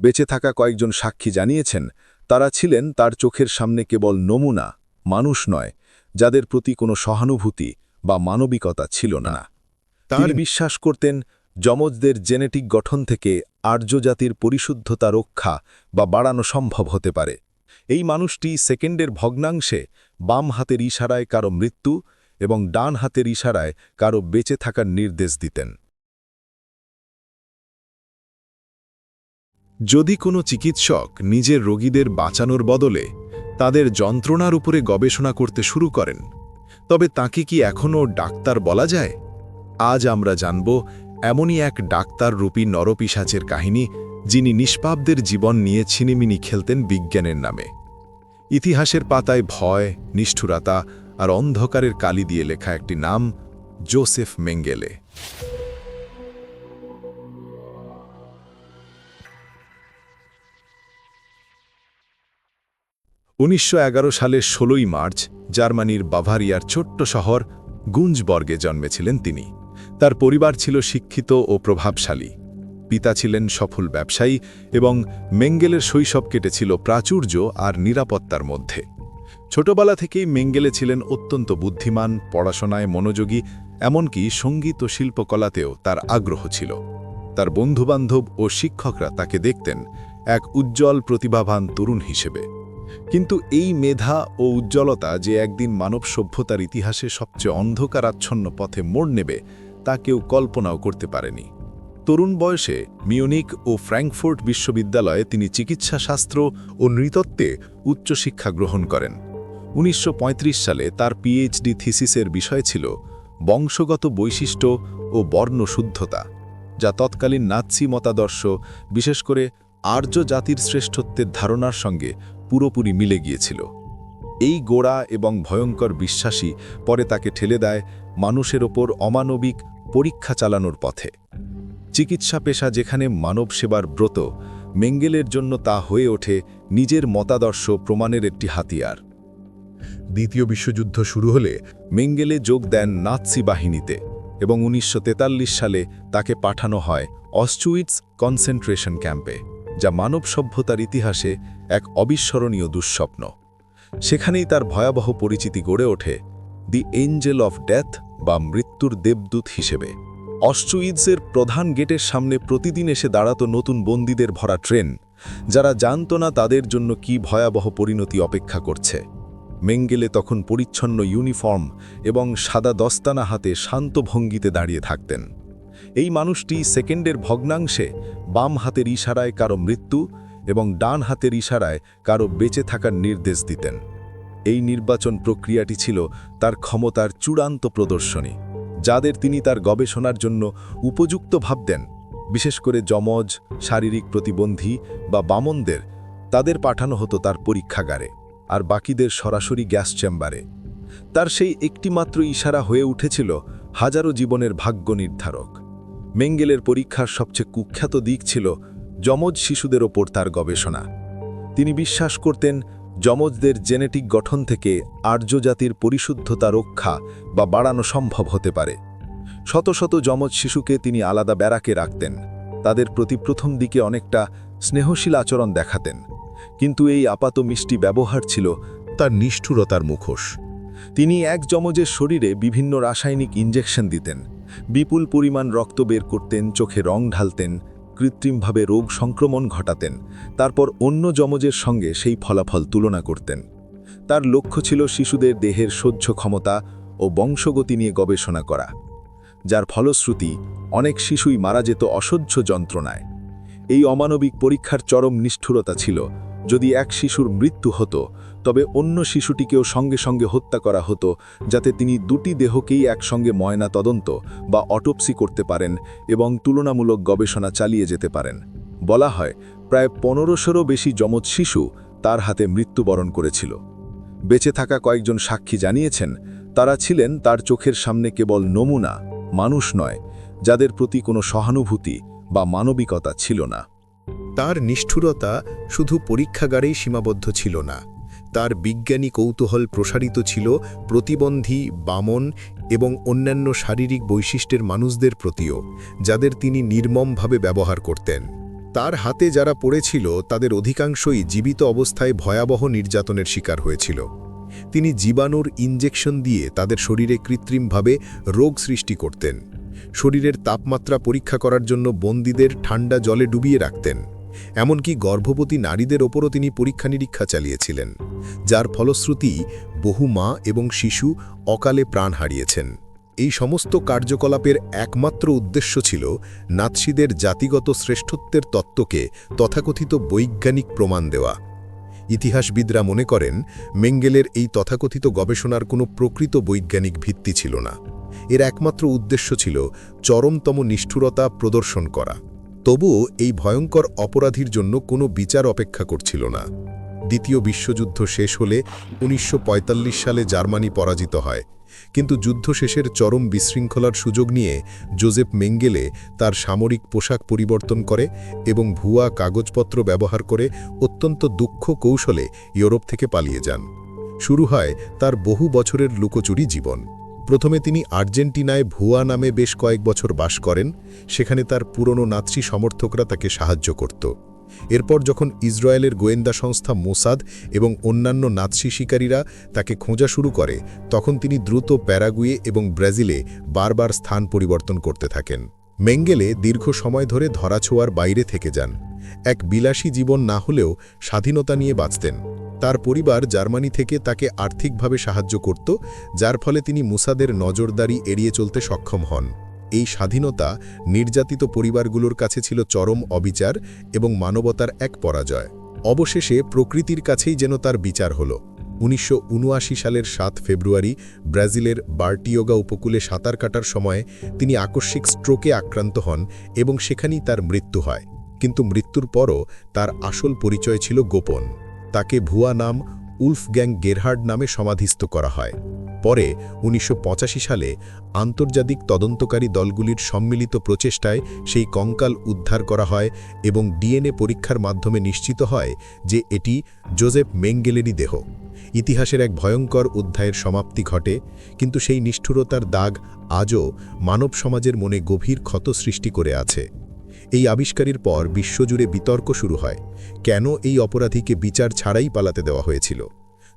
বেঁচে থাকা কয়েকজন সাক্ষী জানিয়েছেন তারা ছিলেন তার চোখের সামনে কেবল নমুনা মানুষ নয় যাদের প্রতি কোনো সহানুভূতি বা মানবিকতা ছিল না। তিনি বিশ্বাস করতেন যমজদের জেনেটিক গঠন থেকে আর্য জাতির পরিশুদ্ধতা রক্ষা বা বাড়ানো সম্ভব হতে পারে। এই মানুষটি সেকেন্ডের ভগ্নাংশে বাম হাতের ইশারায় কারও মৃত্যু এবং ডান হাতের ইশারায় কারও বেঁচে থাকার নির্দেশ দিতেন। যদি কোনো চিকিৎসক নিজের রোগীদের বাঁচানোর বদলে তাদের যন্ত্রণার উপরে গবেষণা করতে শুরু করেন, তবে তাকে কি এখনও ডাক্তার বলা যায়? আজ আমরা জানব এমনই এক ডাক্তার রূপী নরপিসাচের কাহিনী, যিনি নিষ্পাপদের জীবন নিয়ে ছিনিমিনি খেলতেন বিজ্ঞানের নামে। ইতিহাসের পাতায় ভয়, নিষ্ঠুরতা আর অন্ধকারের কালি দিয়ে লেখা একটি নাম, জোসেফ মেঙ্গেলে। উনিশশো এগারো সালের ষোলোই মার্চ জার্মানির বাভারিয়ার ছোট্ট শহর গুঞ্জবর্গে জন্মেছিলেন তিনি। তার পরিবার ছিল শিক্ষিত ও প্রভাবশালী। পিতা ছিলেন সফল ব্যবসায়ী এবং মেঙ্গেলের শৈশব কেটেছিল প্রাচুর্য আর নিরাপত্তার মধ্যে। ছোটবেলা থেকেই মেঙ্গেলে ছিলেন অত্যন্ত বুদ্ধিমান, পড়াশোনায় মনোযোগী, এমনকি সংগীত ও শিল্পকলাতেও তার আগ্রহ ছিল। তার বন্ধুবান্ধব ও শিক্ষকরা তাকে দেখতেন এক উজ্জ্বল প্রতিভাবান তরুণ হিসেবে। কিন্তু এই মেধা ও উজ্জ্বলতা যে একদিন মানব সভ্যতার ইতিহাসে সবচেয়ে অন্ধকারাচ্ছন্ন পথে মোড় নেবে, তা কেউ কল্পনাও করতে পারেনি। তরুণ বয়সে মিউনিক ও ফ্র্যাঙ্কফোর্ট বিশ্ববিদ্যালয়ে তিনি চিকিৎসাশাস্ত্র ও নৃতত্ত্বে উচ্চশিক্ষা গ্রহণ করেন। উনিশশো পঁয়ত্রিশ সালে তার পিএইচডি থিসিসের বিষয় ছিল বংশগত বৈশিষ্ট্য ও বর্ণশুদ্ধতা, যা তৎকালীন নাৎসি মতাদর্শ, বিশেষ করে আর্য জাতির শ্রেষ্ঠত্বের ধারণার সঙ্গে পুরোপুরি মিলে গিয়েছিল। এই গোড়া এবং ভয়ঙ্কর বিশ্বাসী পরে তাকে ঠেলে দেয় মানুষের ওপর অমানবিক পরীক্ষা চালানোর পথে। চিকিৎসা পেশা যেখানে মানব সেবার ব্রত, মেঙ্গেলের জন্য তা হয়ে ওঠে নিজের মতাদর্শ প্রমাণের একটি হাতিয়ার। দ্বিতীয় বিশ্বযুদ্ধ শুরু হলে মেঙ্গেলে যোগ দেন নাৎসি বাহিনীতে এবং উনিশশো তেতাল্লিশ সালে তাকে পাঠানো হয় অস্টুইটস কনসেন্ট্রেশন ক্যাম্পে। যা মানব সভ্যতার ইতিহাসে এক অবিস্মরণীয় দুঃস্বপ্ন। সেখানেই তার ভয়াবহ পরিচিতি গড়ে ওঠে দি এঞ্জেল অফ ডেথ বা মৃত্যুর দেবদূত হিসেবে। অস্ট্রুইডসের প্রধান গেটের সামনে প্রতিদিন এসে দাঁড়াতো নতুন বন্দীদের ভরা ট্রেন, যারা জানত না তাদের জন্য কি ভয়াবহ পরিণতি অপেক্ষা করছে। মেঙ্গেলে তখন পরিচ্ছন্ন ইউনিফর্ম এবং সাদা দস্তানা হাতে শান্ত ভঙ্গিতে দাঁড়িয়ে থাকতেন। এই মানুষটি সেকেন্ডের ভগ্নাংশে বাম হাতের ইশারায় কারও মৃত্যু এবং ডান হাতের ইশারায় কারও বেঁচে থাকার নির্দেশ দিতেন। এই নির্বাচন প্রক্রিয়াটি ছিল তার ক্ষমতার চূড়ান্ত প্রদর্শনী, যাদের তিনি তার গবেষণার জন্য উপযুক্ত ভাবতেন। বিশেষ করে যমজ, শারীরিক প্রতিবন্ধী বা বামনদের, তাদের পাঠানো হতো তার পরীক্ষাগারে আর বাকিদের সরাসরি গ্যাস চেম্বারে। তার সেই একটিমাত্র ইশারা হয়ে উঠেছিল হাজারো জীবনের ভাগ্য নির্ধারক। মেঙ্গেলের পরীক্ষার সবচেয়ে কুখ্যাত দিক ছিল যমজ শিশুদের ওপর তার গবেষণা। তিনি বিশ্বাস করতেন, যমজদের জেনেটিক গঠন থেকে আর্য জাতির পরিশুদ্ধতা রক্ষা বা বাড়ানো সম্ভব হতে পারে। শত শত যমজ শিশুকে তিনি আলাদা ব্যারাকে রাখতেন, তাদের প্রতি প্রথম দিকে অনেকটা স্নেহশীল আচরণ দেখাতেন, কিন্তু এই আপাত মিষ্টি ব্যবহার ছিল তার নিষ্ঠুরতার মুখোশ। তিনি এক যমজের শরীরে বিভিন্ন রাসায়নিক ইঞ্জেকশন দিতেন বিপুল পরিমাণ রক্ত বের করতেন, চোখে রং ঢালতেন, কৃত্রিমভাবে রোগ সংক্রমণ ঘটাতেন, তারপর অন্য যমজের সঙ্গে সেই ফলাফল তুলনা করতেন। তার লক্ষ্য ছিল শিশুদের দেহের সহ্য ক্ষমতা ও বংশগতি নিয়ে গবেষণা করা, যার ফলশ্রুতি অনেক শিশুই মারা যেত অসহ্য যন্ত্রণায়। এই অমানবিক পরীক্ষার চরম নিষ্ঠুরতা ছিল যদি এক শিশুর মৃত্যু হতো, তবে অন্য শিশুটিকেও সঙ্গে সঙ্গে হত্যা করা হতো, যাতে তিনি দুটি দেহকেই একসঙ্গে ময়না তদন্ত বা অটোপসি করতে পারেন এবং তুলনামূলক গবেষণা চালিয়ে যেতে পারেন। বলা হয়, প্রায় পনেরোশোরও বেশি যমজ শিশু তার হাতে মৃত্যুবরণ করেছিল। বেঁচে থাকা কয়েকজন সাক্ষী জানিয়েছেন, তারা ছিলেন তার চোখের সামনে কেবল নমুনা, মানুষ নয়, যাদের প্রতি কোনো সহানুভূতি বা মানবিকতা ছিল না। তার নিষ্ঠুরতা শুধু পরীক্ষাগারেই সীমাবদ্ধ ছিল না। তার বিজ্ঞানী কৌতূহল প্রসারিত ছিল প্রতিবন্ধী, বামন এবং অন্যান্য শারীরিক বৈশিষ্ট্যের মানুষদের প্রতিও, যাদের তিনি নির্মমভাবে ব্যবহার করতেন। তার হাতে যারা পড়েছিল, তাদের অধিকাংশই জীবিত অবস্থায় ভয়াবহ নির্যাতনের শিকার হয়েছিল। তিনি জীবাণুর ইনজেকশন দিয়ে তাদের শরীরে কৃত্রিমভাবে রোগ সৃষ্টি করতেন। শরীরের তাপমাত্রা পরীক্ষা করার জন্য বন্দীদের ঠান্ডা জলে ডুবিয়ে রাখতেন। এমনকি গর্ভবতী নারীদের ওপরও তিনি পরীক্ষা নিরীক্ষা চালিয়েছিলেন, যার ফলশ্রুতি বহু মা এবং শিশু অকালে প্রাণ হারিয়েছেন। এই সমস্ত কার্যকলাপের একমাত্র উদ্দেশ্য ছিল নাৎসিদের জাতিগত শ্রেষ্ঠত্বের তত্ত্বকে তথাকথিত বৈজ্ঞানিক প্রমাণ দেওয়া। ইতিহাসবিদরা মনে করেন, মেঙ্গেলের এই তথাকথিত গবেষণার কোনো প্রকৃত বৈজ্ঞানিক ভিত্তি ছিল না। এর একমাত্র উদ্দেশ্য ছিল চরমতম নিষ্ঠুরতা প্রদর্শন করা। তবুও এই ভয়ঙ্কর অপরাধীর জন্য কোনো বিচার অপেক্ষা করছিল না। দ্বিতীয় বিশ্বযুদ্ধ শেষ হলে উনিশশো পঁয়তাল্লিশ সালে জার্মানি পরাজিত হয়। কিন্তু যুদ্ধ শেষের চরম বিশৃঙ্খলার সুযোগ নিয়ে জোজেফ মেঙ্গেলে তার সামরিক পোশাক পরিবর্তন করে এবং ভুয়া কাগজপত্র ব্যবহার করে অত্যন্ত দুঃখ কৌশলে ইউরোপ থেকে পালিয়ে যান। শুরু হয় তার বহু বছরের লুকোচুরি জীবন। প্রথমে তিনি আর্জেন্টিনায় ভুয়া নামে বেশ কয়েক বছর বাস করেন, সেখানে তার পুরনো নাৎসি সমর্থকরা তাকে সাহায্য করত। এরপর যখন ইসরায়েলের গোয়েন্দা সংস্থা মোসাদ এবং অন্যান্য নাৎসি শিকারীরা তাকে খোঁজা শুরু করে, তখন তিনি দ্রুত প্যারাগুয়ে এবং ব্রাজিলে বারবার স্থান পরিবর্তন করতে থাকেন। মেঙ্গেলে দীর্ঘ সময় ধরে ধরাছোঁয়ার বাইরে থেকে যান। এক বিলাসী জীবন না হলেও স্বাধীনতা নিয়ে বাঁচতেন। তার পরিবার জার্মানি থেকে তাকে আর্থিকভাবে সাহায্য করত, যার ফলে তিনি মুসাদের নজরদারি এড়িয়ে চলতে সক্ষম হন। এই স্বাধীনতা নির্যাতিত পরিবারগুলোর কাছে ছিল চরম অবিচার এবং মানবতার এক পরাজয়। অবশেষে প্রকৃতির কাছেই যেন তার বিচার হল। উনিশশো উনআশি সালের সাত ফেব্রুয়ারি ব্রাজিলের বার্টিয়োগা উপকূলে সাঁতার কাটার সময় তিনি আকস্মিক স্ট্রোকে আক্রান্ত হন এবং সেখানেই তার মৃত্যু হয়। কিন্তু মৃত্যুর পরও তার আসল পরিচয় ছিল গোপন। তাকে ভুয়া নাম উলফ গ্যাং গেরহার্ড নামে সমাধিস্থ করা হয়। পরে উনিশশো পঁচাশি সালে আন্তর্জাতিক তদন্তকারী দলগুলির সম্মিলিত প্রচেষ্টায় সেই কঙ্কাল উদ্ধার করা হয় এবং ডিএনএ পরীক্ষার মাধ্যমে নিশ্চিত হয় যে এটি জোজেফ মেঙ্গেলেরই দেহ। ইতিহাসের এক ভয়ঙ্কর অধ্যায়ের সমাপ্তি ঘটে, কিন্তু সেই নিষ্ঠুরতার দাগ আজও মানব সমাজের মনে গভীর ক্ষত সৃষ্টি করে আছে। এই আবিষ্কারের পর বিশ্বজুড়ে বিতর্ক শুরু হয়, কেন এই অপরাধীকে বিচার ছাড়াই পালাতে দেওয়া হয়েছিল?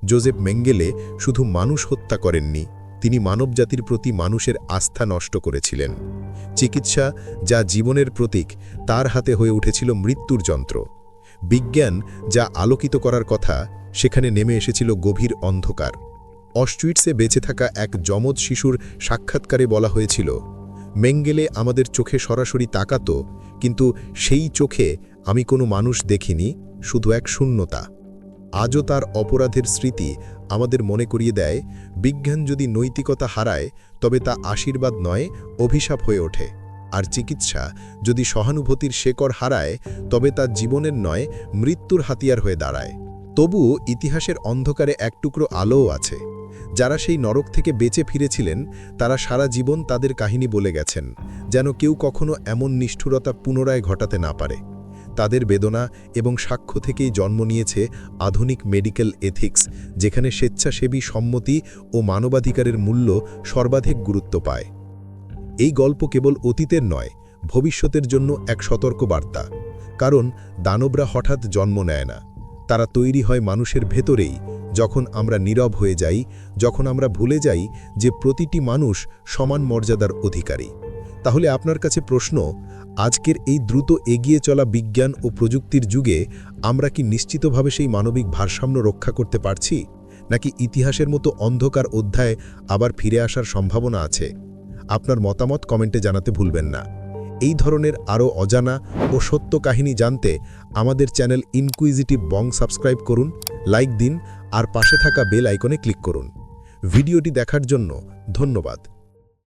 জোজেফ মেঙ্গেলে শুধু মানুষ হত্যা করেননি, তিনি মানবজাতির প্রতি মানুষের আস্থা নষ্ট করেছিলেন। চিকিৎসা যা জীবনের প্রতীক, তার হাতে হয়ে উঠেছিল মৃত্যুর যন্ত্র। বিজ্ঞান যা আলোকিত করার কথা, সেখানে নেমে এসেছিল গভীর অন্ধকার। অস্টুইটসে বেঁচে থাকা এক যমজ শিশুর সাক্ষাৎকারে বলা হয়েছিল মেঙ্গেলে আমাদের চোখে সরাসরি তাকাতো, কিন্তু সেই চোখে আমি কোনো মানুষ দেখিনি, শুধু এক শূন্যতা। আজও তার অপরাধের স্মৃতি আমাদের মনে করিয়ে দেয়, বিজ্ঞান যদি নৈতিকতা হারায়, তবে তা আশীর্বাদ নয়, অভিশাপ হয়ে ওঠে। আর চিকিৎসা যদি সহানুভূতির শেকড় হারায়, তবে তা জীবনের নয়, মৃত্যুর হাতিয়ার হয়ে দাঁড়ায়। তবুও ইতিহাসের অন্ধকারে এক টুকরো আলোও আছে। যারা সেই নরক থেকে বেঁচে ফিরেছিলেন, তারা সারা জীবন তাদের কাহিনী বলে গেছেন, যেন কেউ কখনো এমন নিষ্ঠুরতা পুনরায় ঘটাতে না পারে। তাদের বেদনা এবং সাক্ষ্য থেকেই জন্ম নিয়েছে আধুনিক মেডিকেল এথিক্স, যেখানে স্বেচ্ছাসেবী সম্মতি ও মানবাধিকারের মূল্য সর্বাধিক গুরুত্ব পায়। এই গল্প কেবল অতীতের নয়, ভবিষ্যতের জন্য এক সতর্ক বার্তা কারণ দানবরা হঠাৎ জন্ম নেয় না। তারা তৈরি হয় মানুষের ভেতরেই যখন আমরা নীরব হয়ে যাই, যখন আমরা ভুলে যাই যে প্রতিটি মানুষ সমান মর্যাদার অধিকারী। তাহলে আপনার কাছে প্রশ্ন, আজকের এই দ্রুত এগিয়ে চলা বিজ্ঞান ও প্রযুক্তির যুগে আমরা কি নিশ্চিতভাবে সেই মানবিক ভারসাম্য রক্ষা করতে পারছি? নাকি ইতিহাসের মতো অন্ধকার অধ্যায় আবার ফিরে আসার সম্ভাবনা আছে? আপনার মতামত কমেন্টে জানাতে ভুলবেন না। এই ধরনের আরও অজানা ও সত্য কাহিনী জানতে আমাদের চ্যানেল ইনকুইজিটিভ বং সাবস্ক্রাইব করুন, লাইক দিন আর পাশে থাকা বেল আইকনে ক্লিক করুন। ভিডিওটি দেখার জন্য ধন্যবাদ।